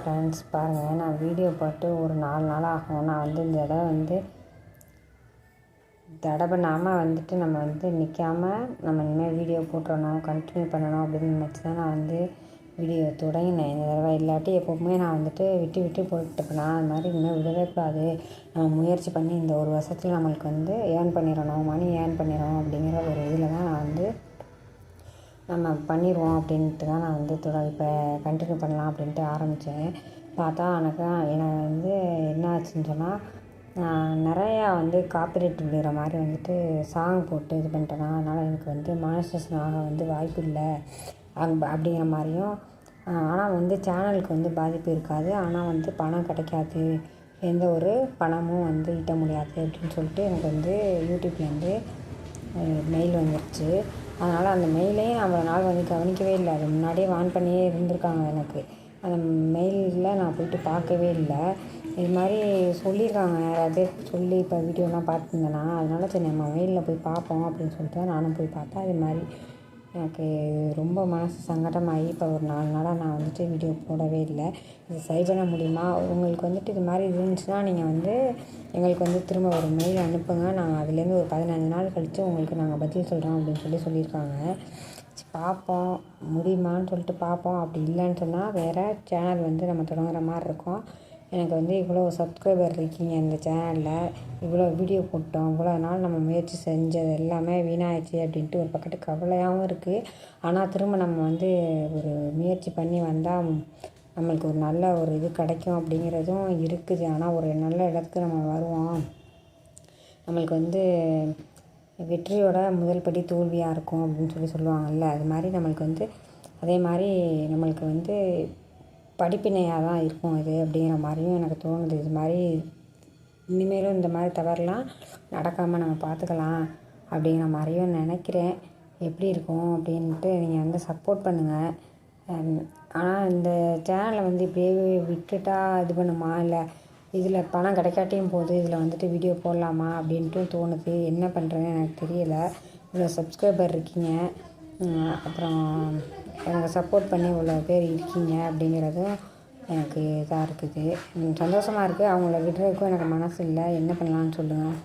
Friends பாருங்கள் நான் video போட்டு ஒரு நாலு நாள் ஆகும். நான் வந்து இந்த தடவை வந்து தடை வந்துட்டு நம்ம வந்து நிற்காம நம்ம இனிமேல் வீடியோ போட்டுறணும் கண்டினியூ பண்ணணும் அப்படின்னு நினச்சி தான் நான் வந்து வீடியோ தொடங்கினேன். இந்த தடவை இல்லாட்டி எப்போவுமே நான் வந்துட்டு விட்டு விட்டு போட்டுப்பேனா. அது மாதிரி இனிமேல் விடவே கூடாது. நம்ம முயற்சி பண்ணி இந்த ஒரு வருஷத்தில் நம்மளுக்கு வந்து ஏர்ன் பண்ணிடணும் மணி ஏர்ன் பண்ணிடணும் அப்படிங்கிற ஒரு இதில் தான் நான் வந்து நம்ம பண்ணிடுவோம் அப்படின்ட்டு தான் நான் வந்து தொடர் இப்போ கண்டினியூ பண்ணலாம் அப்படின்ட்டு ஆரம்பித்தேன் பார்த்தா எனக்கு எனக்கு வந்து என்ன ஆச்சுன்னு சொன்னால் நிறையா வந்து காப்பிரைட் விழுகிற மாதிரி வந்துட்டு சாங் போட்டு இது பண்ணிட்டேனா அதனால் எனக்கு வந்து மானிஸ்டேஷன் ஆக வந்து வாய்ப்பு இல்லை. அங் அப்படிங்கிற மாதிரியும் ஆனால் வந்து சேனலுக்கு வந்து பாதிப்பு இருக்காது. ஆனால் வந்து பணம் கிடைக்காது. எந்த ஒரு பணமும் வந்து ஈட்ட முடியாது அப்படின்னு சொல்லிட்டு எனக்கு வந்து யூடியூப்லேருந்து மெயில் வந்துருச்சு. அதனால் அந்த மெயிலையும் அவ்வளோ நாள் வந்து கவனிக்கவே இல்லை. அது முன்னாடியே வான் பண்ணியே இருந்திருக்காங்க எனக்கு. அந்த மெயிலில் நான் போயிட்டு பார்க்கவே இல்லை. இது மாதிரி சொல்லியிருக்காங்க நிறையா பேர் சொல்லி இப்போ வீடியோலாம் பார்த்துருந்தேன்னா அதனால் சரி நம்ம மெயிலில் போய் பார்ப்போம் அப்படின்னு சொல்லிட்டு தான் நானும் போய் பார்த்தேன். அது மாதிரி எனக்கு ரொம்ப மனசு சங்கடமாகி இப்போ ஒரு நாலு நாளாக நான் வந்துட்டு வீடியோ போடவே இல்லை. இது சரி பண்ண முடியுமா? உங்களுக்கு வந்துட்டு இது மாதிரி இருந்துச்சுன்னா நீங்கள் வந்து எங்களுக்கு வந்து திரும்ப ஒரு மெயில் அனுப்புங்க. நாங்கள் அதுலேருந்து ஒரு பதினஞ்சு நாள் கழித்து உங்களுக்கு நாங்கள் பதில் சொல்கிறோம் அப்படின்னு சொல்லி சொல்லியிருக்காங்க. பார்ப்போம். முடியுமான்னு சொல்லிட்டு பார்ப்போம். அப்படி இல்லைன்னு சொன்னால் வேறு சேனல் வந்து நம்ம தொடங்குற மாதிரி இருக்கும். எனக்கு வந்து இவ்வளோ சப்ஸ்கிரைபர் இருக்கீங்க இந்த சேனலில் இவ்வளோ வீடியோ போட்டோம். இவ்வளோ நாள் நம்ம முயற்சி செஞ்சது எல்லாமே வீணாயிடுச்சு அப்படின்ட்டு ஒரு பக்கத்து கவலையாகவும் இருக்குது ஆனால் திரும்ப நம்ம வந்து ஒரு முயற்சி பண்ணி வந்தால் நம்மளுக்கு ஒரு நல்ல ஒரு இது கிடைக்கும் அப்படிங்கிறதும் இருக்குது. ஆனால் ஒரு நல்ல இடத்துக்கு நம்ம வருவோம். நம்மளுக்கு வந்து வெற்றியோட முதல் படி தோல்வியாக இருக்கும் அப்படின்னு சொல்லி சொல்லுவாங்கள்ல அது மாதிரி நம்மளுக்கு வந்து அதே மாதிரி நம்மளுக்கு வந்து படிப்பினையாக தான் இருக்கும் இது அப்படிங்கிற மாதிரியும் எனக்கு தோணுது. இது மாதிரி இனிமேலும் இந்த மாதிரி தவறுலாம் நடக்காமல் நம்ம பார்த்துக்கலாம் அப்படிங்கிற மாதிரியும் நினைக்கிறேன். எப்படி இருக்கும் அப்படின்ட்டு நீங்கள் வந்து சப்போர்ட் பண்ணுங்கள் ஆனால் இந்த சேனலை வந்து இப்படியே விட்டுட்டா இது பண்ணுமா? இல்லை இதில் பணம் கிடைக்காட்டியும் போது இதில் வந்துட்டு வீடியோ போடலாமா அப்படின்ட்டு தோணுது. என்ன பண்ணுறதுன்னு எனக்கு தெரியலை. இவ்வளோ சப்ஸ்கிரைபர் இருக்கீங்க. அப்புறம் எனக்கு சப்போர்ட் பண்ணி இவ்வளோ பேர் இருக்கீங்க அப்படிங்கிறதும் எனக்கு இதாக இருக்குது. சந்தோஷமாக இருக்குது அவங்கள விடுறதுக்கும் எனக்கு மனசு இல்லை. என்ன பண்ணலான்னு சொல்லுங்கள்